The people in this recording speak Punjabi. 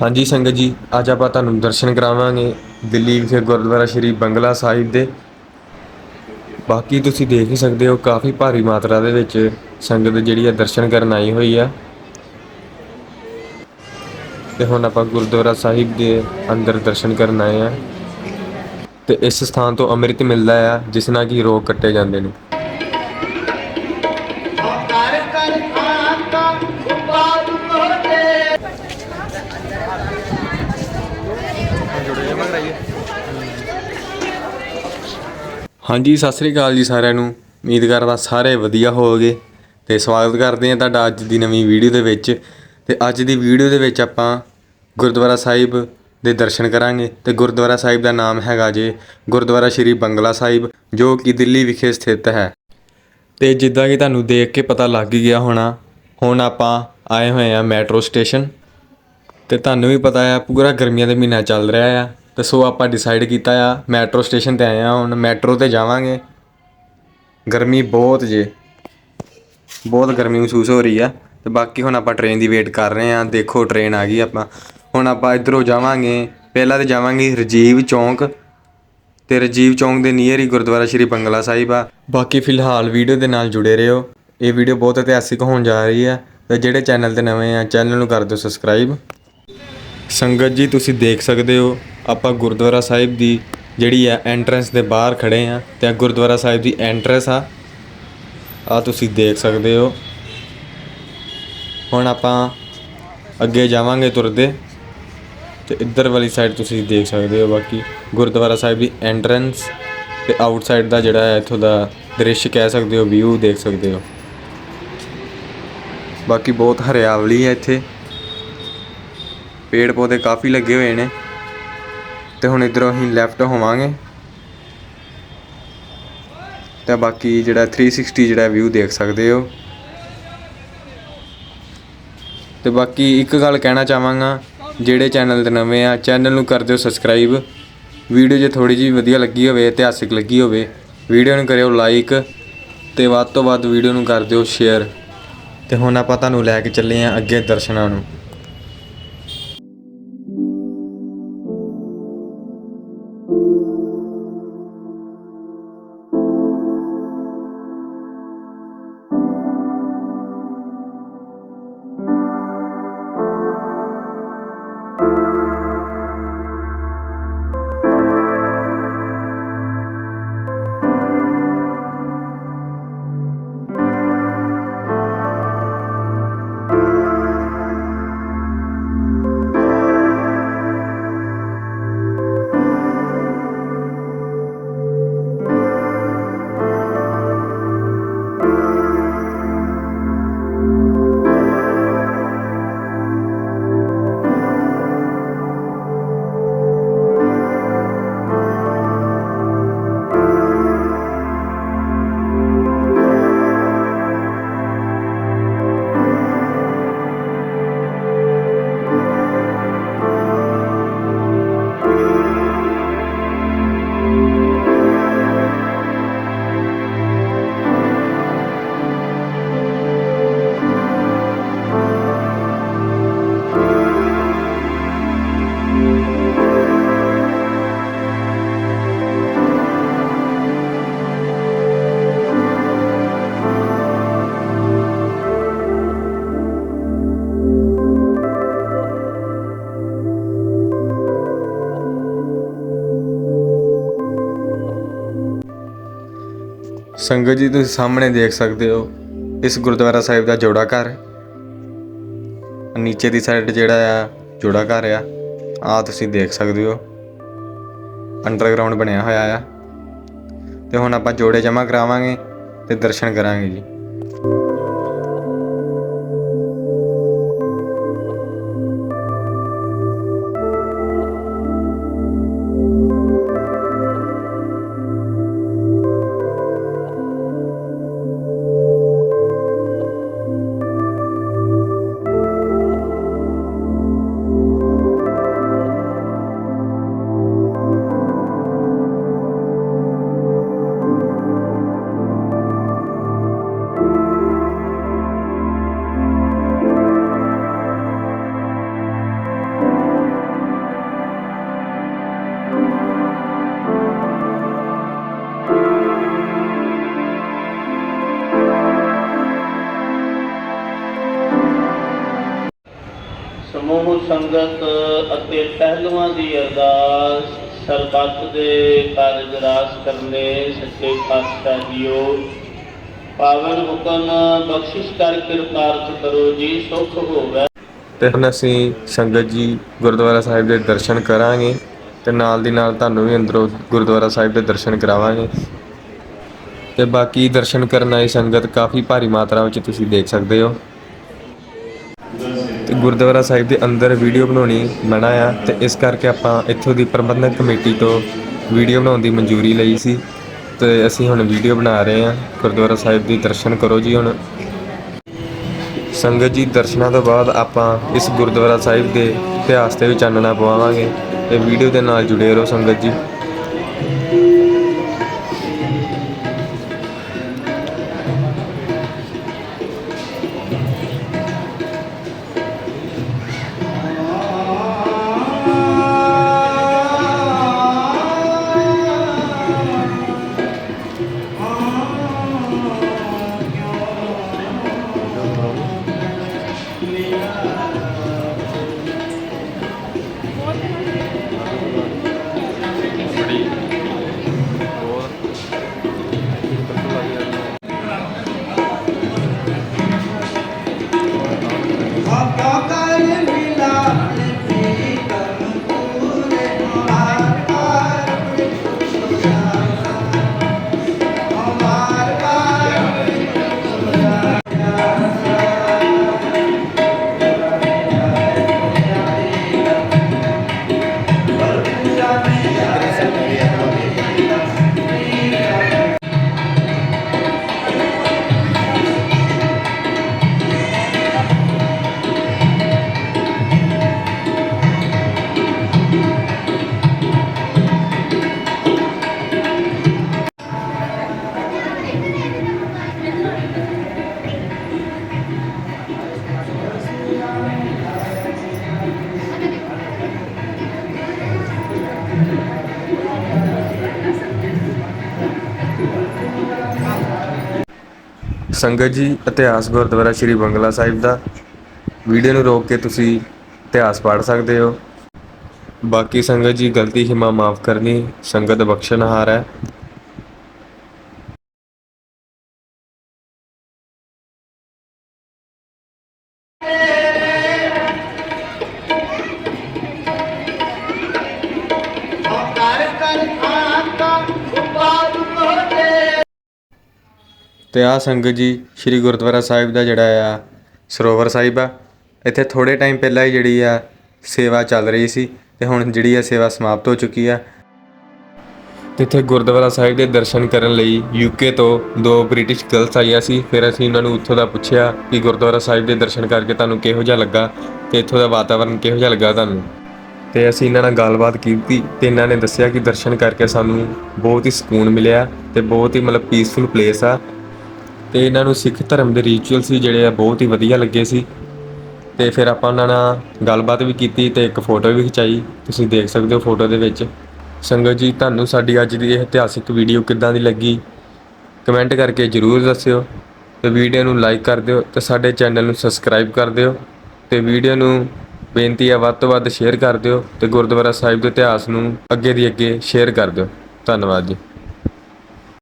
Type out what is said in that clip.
ਹਾਂਜੀ ਸੰਗਤ ਜੀ, ਅੱਜ ਆਪਾਂ ਤੁਹਾਨੂੰ ਦਰਸ਼ਨ ਕਰਾਵਾਂਗੇ ਦਿੱਲੀ ਵਿਖੇ ਗੁਰਦੁਆਰਾ ਸ਼੍ਰੀ ਬੰਗਲਾ ਸਾਹਿਬ ਦੇ। ਬਾਕੀ ਤੁਸੀਂ ਦੇਖ ਹੀ ਸਕਦੇ ਹੋ, ਕਾਫੀ ਭਾਰੀ ਮਾਤਰਾ ਦੇ ਵਿੱਚ ਸੰਗਤ ਜਿਹੜੀ ਆ ਦਰਸ਼ਨ ਕਰਨ ਆਈ ਹੋਈ ਆ। ਤੇ ਹੁਣ ਆਪਾਂ ਗੁਰਦੁਆਰਾ ਸਾਹਿਬ ਦੇ ਅੰਦਰ ਦਰਸ਼ਨ ਕਰਨ ਆਏ ਆ। ਤੇ ਇਸ ਸਥਾਨ ਤੋਂ ਅੰਮ੍ਰਿਤ ਮਿਲਦਾ ਆ, ਜਿਸ ਨਾਲ ਕਿ ਰੋਗ ਕੱਟੇ ਜਾਂਦੇ ਨੇ। ਹਾਂਜੀ, ਸਤਿ ਸ੍ਰੀ ਅਕਾਲ ਜੀ ਸਾਰਿਆਂ ਨੂੰ। ਉਮੀਦ ਕਰਦਾ ਸਾਰੇ ਵਧੀਆ ਹੋਵੋਗੇ। ਤੇ ਸਵਾਗਤ ਕਰਦੇ ਹਾਂ ਤੁਹਾਡਾ ਅੱਜ ਦੀ ਨਵੀਂ ਵੀਡੀਓ ਦੇ ਵਿੱਚ। ਤੇ ਅੱਜ ਦੀ ਵੀਡੀਓ ਦੇ ਵਿੱਚ ਆਪਾਂ ਗੁਰਦੁਆਰਾ ਸਾਹਿਬ ਦੇ ਦਰਸ਼ਨ ਕਰਾਂਗੇ। ਤੇ ਗੁਰਦੁਆਰਾ ਸਾਹਿਬ ਦਾ ਨਾਮ ਹੈਗਾ ਜੇ ਗੁਰਦੁਆਰਾ ਸ਼੍ਰੀ ਬੰਗਲਾ ਸਾਹਿਬ, ਜੋ ਕਿ ਦਿੱਲੀ ਵਿਖੇ ਸਥਿਤ ਹੈ। ਤੇ ਜਿੱਦਾਂ ਕਿ ਤੁਹਾਨੂੰ ਦੇਖ ਕੇ ਪਤਾ ਲੱਗ ਗਿਆ ਹੋਣਾ, ਹੁਣ ਆਪਾਂ ਆਏ ਹੋਏ ਆ ਮੈਟਰੋ ਸਟੇਸ਼ਨ। ਤੇ ਤੁਹਾਨੂੰ ਵੀ ਪਤਾ ਆ ਪੂਰਾ ਗਰਮੀਆਂ ਦੇ ਮਹੀਨਾ ਚੱਲ ਰਿਹਾ ਆ। ਤੇ ਸੋ ਆਪਾਂ ਡਿਸਾਈਡ ਕੀਤਾ ਆ ਮੈਟਰੋ ਸਟੇਸ਼ਨ ਤੇ ਆਏ ਹਾਂ ਹੁਣ ਮੈਟਰੋ ਤੇ ਜਾਵਾਂਗੇ। ਗਰਮੀ ਬਹੁਤ ਜੇ। ਬਹੁਤ ਗਰਮੀ ਮਹਿਸੂਸ ਹੋ ਰਹੀ ਆ। ਤੇ ਬਾਕੀ ਹੁਣ ਆਪਾਂ ਟ੍ਰੇਨ ਦੀ ਵੇਟ ਕਰ ਰਹੇ ਹਾਂ ਦੇਖੋ ਟ੍ਰੇਨ ਆ ਗਈ ਆਪਾਂ। ਹੁਣ ਆਪਾਂ ਇਧਰੋਂ ਜਾਵਾਂਗੇ। ਪਹਿਲਾਂ ਤੇ ਜਾਵਾਂਗੇ ਰਜੀਵ ਚੌਂਕ। ਤੇ ਰਜੀਵ ਚੌਂਕ ਦੇ ਨੀਅਰ ਹੀ ਗੁਰਦੁਆਰਾ ਸ਼੍ਰੀ ਬੰਗਲਾ ਸਾਹਿਬ ਆ। ਬਾਕੀ ਫਿਲਹਾਲ ਵੀਡੀਓ ਦੇ ਨਾਲ ਜੁੜੇ ਰਹੋ। ਇਹ ਵੀਡੀਓ ਬਹੁਤ ਇਤਿਹਾਸਿਕ ਹੋਣ ਜਾ ਰਹੀ ਆ। ਤੇ ਜਿਹੜੇ ਚੈਨਲ ਤੇ ਨਵੇਂ ਆ ਚੈਨਲ ਨੂੰ ਕਰ ਦਿਓ ਸਬਸਕ੍ਰਾਈਬ ਸੰਗਤ ਜੀ, ਤੁਸੀਂ ਦੇਖ ਸਕਦੇ ਹੋ। ਆਪਾਂ ਗੁਰਦੁਆਰਾ ਸਾਹਿਬ ਦੀ ਜਿਹੜੀ ਆ ਐਂਟਰੈਂਸ ਦੇ ਬਾਹਰ ਖੜੇ ਆ ਤੇ ਆਹ ਗੁਰਦੁਆਰਾ ਸਾਹਿਬ ਦੀ ਐਂਟਰੈਂਸ ਆ। ਆ ਤੁਸੀਂ ਦੇਖ ਸਕਦੇ ਹੋ। ਹੁਣ ਆਪਾਂ ਅੱਗੇ ਜਾਵਾਂਗੇ ਤੁਰਦੇ। ਤੇ ਇੱਧਰ ਵਾਲੀ ਸਾਈਡ ਤੁਸੀਂ ਦੇਖ ਸਕਦੇ ਹੋ ਬਾਕੀ। ਗੁਰਦੁਆਰਾ ਸਾਹਿਬ ਦੀ ਐਂਟਰੈਂਸ ਤੇ ਆਊਟਸਾਈਡ ਦਾ ਜਿਹੜਾ ਹੈ ਇੱਥੋਂ ਦਾ ਦ੍ਰਿਸ਼ ਕਹਿ ਸਕਦੇ ਹੋ ਵਿਊ ਦੇਖ ਸਕਦੇ ਹੋ। ਬਾਕੀ ਬਹੁਤ ਹਰਿਆਵਲੀ ਹੈ ਇੱਥੇ। ਪੇੜ ਪੌਦੇ ਕਾਫੀ ਲੱਗੇ ਹੋਏ ਨੇ। ਤੇ ਹੁਣ ਇਧਰੋਂ ਅਸੀਂ ਲੈਫਟ ਹੋਵਾਂਗੇ। ਤਾਂ ਬਾਕੀ ਜਿਹੜਾ 360 ਜਿਹੜਾ ਵਿਊ ਦੇਖ ਸਕਦੇ ਹੋ। ਤੇ ਬਾਕੀ ਇੱਕ ਗੱਲ ਕਹਿਣਾ ਚਾਹਾਂਗਾ, ਜਿਹੜੇ ਚੈਨਲ ਤੇ ਨਵੇਂ ਆ ਚੈਨਲ ਨੂੰ ਕਰ ਦਿਓ ਸਬਸਕ੍ਰਾਈਬ ਵੀਡੀਓ ਜੇ ਥੋੜੀ ਜਿਹੀ ਵਧੀਆ ਲੱਗੀ ਹੋਵੇ, ਇਤਿਹਾਸਿਕ ਲੱਗੀ ਹੋਵੇ, ਵੀਡੀਓ ਨੂੰ ਕਰਿਓ ਲਾਈਕ ਤੇ ਵੱਧ ਤੋਂ ਵੱਧ ਵੀਡੀਓ ਨੂੰ ਕਰ ਦਿਓ ਸ਼ੇਅਰ ਤੇ ਹੁਣ ਆਪਾਂ ਤੁਹਾਨੂੰ ਲੈ ਕੇ ਚੱਲੇ ਆਂ ਅੱਗੇ ਦਰਸ਼ਨਾਂ ਨੂੰ। Música ਸੰਗਤ ਜੀ, ਤੁਸੀਂ ਸਾਹਮਣੇ ਦੇਖ ਸਕਦੇ ਹੋ, ਇਸ ਗੁਰਦੁਆਰਾ ਸਾਹਿਬ ਦਾ ਜੋੜਾ ਘਰ ਨੀਚੇ ਦੀ ਸਾਈਡ ਜਿਹੜਾ ਆ, ਜੋੜਾ ਘਰ ਆ ਆ ਤੁਸੀਂ ਦੇਖ ਸਕਦੇ ਹੋ। ਅੰਡਰਗਰਾਉਂਡ ਬਣਿਆ ਹੋਇਆ ਆ। ਤੇ ਹੁਣ ਆਪਾਂ ਜੋੜੇ ਜਮ੍ਹਾਂ ਕਰਾਵਾਂਗੇ ਤੇ ਦਰਸ਼ਨ ਕਰਾਂਗੇ ਜੀ। ਸੰਗਤ ਅਤੇ ਪਹਿਲੂਆਂ ਦੀ ਅਰਦਾਸ ਸਰਬੱਤ ਦੇ ਕਾਰਜ ਰਾਸ ਕਰਨੇ ਸੱਚੇ ਪਾਤਸ਼ਾਹ ਜੀਓ। ਪਾਵਨ ਹੁਕਮ ਬਖਸ਼ਿਸ਼ ਕਰ ਕਿਰਪਾਰਥ ਕਰੋ ਜੀ, ਸੁਖ ਹੋਵੇ। ਤੇ ਹੁਣ ਅਸੀਂ ਸੰਗਤ ਜੀ ਗੁਰਦੁਆਰਾ ਸਾਹਿਬ ਦੇ ਦਰਸ਼ਨ ਕਰਾਂਗੇ ਤੇ ਨਾਲ ਦੀ ਨਾਲ ਤੁਹਾਨੂੰ ਵੀ ਅੰਦਰੋਂ ਗੁਰਦੁਆਰਾ ਸਾਹਿਬ ਦੇ ਦਰਸ਼ਨ ਕਰਾਵਾਂਗੇ। ਤੇ ਬਾਕੀ ਦਰਸ਼ਨ ਕਰਨ ਆਈ ਸੰਗਤ ਕਾਫੀ ਭਾਰੀ ਮਾਤਰਾ ਵਿੱਚ ਤੁਸੀਂ ਦੇਖ ਸਕਦੇ ਹੋ। ਗੁਰਦੁਆਰਾ ਸਾਹਿਬ ਦੇ ਅੰਦਰ ਵੀਡੀਓ ਬਣਾਉਣੀ ਮਨਾ ਆ ਤੇ ਇਸ ਕਰਕੇ ਆਪਾਂ ਇੱਥੋਂ ਦੀ ਪ੍ਰਬੰਧਕ ਕਮੇਟੀ ਤੋਂ ਵੀਡੀਓ ਬਣਾਉਣ ਦੀ ਮਨਜ਼ੂਰੀ ਲਈ ਸੀ ਤੇ ਅਸੀਂ ਹੁਣ ਵੀਡੀਓ ਬਣਾ ਰਹੇ ਹਾਂ। ਗੁਰਦੁਆਰਾ ਸਾਹਿਬ ਦੇ ਦਰਸ਼ਨ ਕਰੋ ਜੀ ਹੁਣ। ਸੰਗਤ ਜੀ, ਦਰਸ਼ਨਾਂ ਤੋਂ ਬਾਅਦ ਆਪਾਂ ਇਸ ਗੁਰਦੁਆਰਾ ਸਾਹਿਬ ਦੇ ਇਤਿਹਾਸ ਤੇ ਵੀ ਚਾਨਣਾ ਪਵਾਵਾਂਗੇ ਇਹ ਵੀਡੀਓ ਦੇ ਨਾਲ ਜੁੜੇ ਰਹੋ ਸੰਗਤ ਜੀ। ਸੰਗਤ ਜੀ, ਇਤਿਹਾਸ ਗੁਰਦੁਆਰਾ ਸ੍ਰੀ ਬੰਗਲਾ ਸਾਹਿਬ ਦਾ। ਵੀਡੀਓ ਨੂੰ ਰੋਕ ਕੇ ਤੁਸੀਂ ਇਤਿਹਾਸ ਪੜ੍ਹ ਸਕਦੇ ਹੋ। ਬਾਕੀ ਸੰਗਤ ਜੀ ਗਲਤੀ ਹਿਮਾ ਮਾਫ ਕਰਨੀ, ਸੰਗਤ ਬਖਸ਼ਣਹਾਰ ਹੈ। ਅਤੇ ਆਹ ਸੰਗਤ ਜੀ ਸ੍ਰੀ ਗੁਰਦੁਆਰਾ ਸਾਹਿਬ ਦਾ ਜਿਹੜਾ ਆ, ਸਰੋਵਰ ਸਾਹਿਬ ਆ, ਇੱਥੇ ਥੋੜ੍ਹੇ ਟਾਈਮ ਪਹਿਲਾਂ ਹੀ ਜਿਹੜੀ ਆ ਸੇਵਾ ਚੱਲ ਰਹੀ ਸੀ ਅਤੇ ਹੁਣ ਜਿਹੜੀ ਆ ਸੇਵਾ ਸਮਾਪਤ ਹੋ ਚੁੱਕੀ ਆ। ਤੇ ਇੱਥੇ ਗੁਰਦੁਆਰਾ ਸਾਹਿਬ ਦੇ ਦਰਸ਼ਨ ਕਰਨ ਲਈ ਯੂਕੇ ਤੋਂ ਦੋ ਬ੍ਰਿਟਿਸ਼ ਗਰਲਸ ਆਈਆਂ ਸੀ, ਫਿਰ ਅਸੀਂ ਉਹਨਾਂ ਨੂੰ ਉੱਥੋਂ ਦਾ ਪੁੱਛਿਆ ਕਿ ਗੁਰਦੁਆਰਾ ਸਾਹਿਬ ਦੇ ਦਰਸ਼ਨ ਕਰਕੇ ਤੁਹਾਨੂੰ ਕਿਹੋ ਜਿਹਾ ਲੱਗਾ ਤੇ ਇੱਥੋਂ ਦਾ ਵਾਤਾਵਰਣ ਕਿਹੋ ਜਿਹਾ ਲੱਗਾ ਤੁਹਾਨੂੰ? ਤੇ ਅਸੀਂ ਇਹਨਾਂ ਨਾਲ ਗੱਲਬਾਤ ਕੀਤੀ ਤੇ ਇਹਨਾਂ ਨੇ ਦੱਸਿਆ ਕਿ ਦਰਸ਼ਨ ਕਰਕੇ ਸਾਨੂੰ ਬਹੁਤ ਹੀ ਸਕੂਨ ਮਿਲਿਆ ਤੇ ਬਹੁਤ ਹੀ ਮਤਲਬ ਪੀਸਫੁਲ ਪਲੇਸ ਆ। ਤੇ ਇਹਨਾਂ ਨੂੰ ਸਿੱਖ ਧਰਮ ਦੇ ਰਿਚੁਅਲਸ ਵੀ ਜਿਹੜੇ ਆ ਬਹੁਤ ਹੀ ਵਧੀਆ ਲੱਗੇ ਸੀ। ਤੇ ਫਿਰ ਆਪਾਂ ਉਹਨਾਂ ਨਾਲ ਗੱਲਬਾਤ ਵੀ ਕੀਤੀ ਤੇ ਇੱਕ ਫੋਟੋ ਵੀ ਖਿਚਾਈ। ਤੁਸੀਂ ਦੇਖ ਸਕਦੇ ਹੋ ਫੋਟੋ ਦੇ ਵਿੱਚ। ਸੰਗਤ ਜੀ, ਤੁਹਾਨੂੰ ਸਾਡੀ ਅੱਜ ਦੀ ਇਹ ਇਤਿਹਾਸਿਕ ਵੀਡੀਓ ਕਿੱਦਾਂ ਦੀ ਲੱਗੀ? ਕਮੈਂਟ ਕਰਕੇ ਜਰੂਰ ਦੱਸਿਓ ਤੇ ਵੀਡੀਓ ਨੂੰ ਲਾਈਕ ਕਰ ਦਿਓ ਤੇ ਸਾਡੇ ਚੈਨਲ ਨੂੰ ਸਬਸਕ੍ਰਾਈਬ ਕਰ ਦਿਓ ਤੇ ਵੀਡੀਓ ਨੂੰ ਬੇਨਤੀ ਹੈ ਵੱਧ ਤੋਂ ਵੱਧ ਸ਼ੇਅਰ ਕਰ ਦਿਓ ਤੇ ਗੁਰਦੁਆਰਾ ਸਾਹਿਬ ਦੇ ਇਤਿਹਾਸ ਨੂੰ ਅੱਗੇ ਦੀ ਅੱਗੇ ਸ਼ੇਅਰ ਕਰ ਦਿਓ। ਧੰਨਵਾਦ ਜੀ।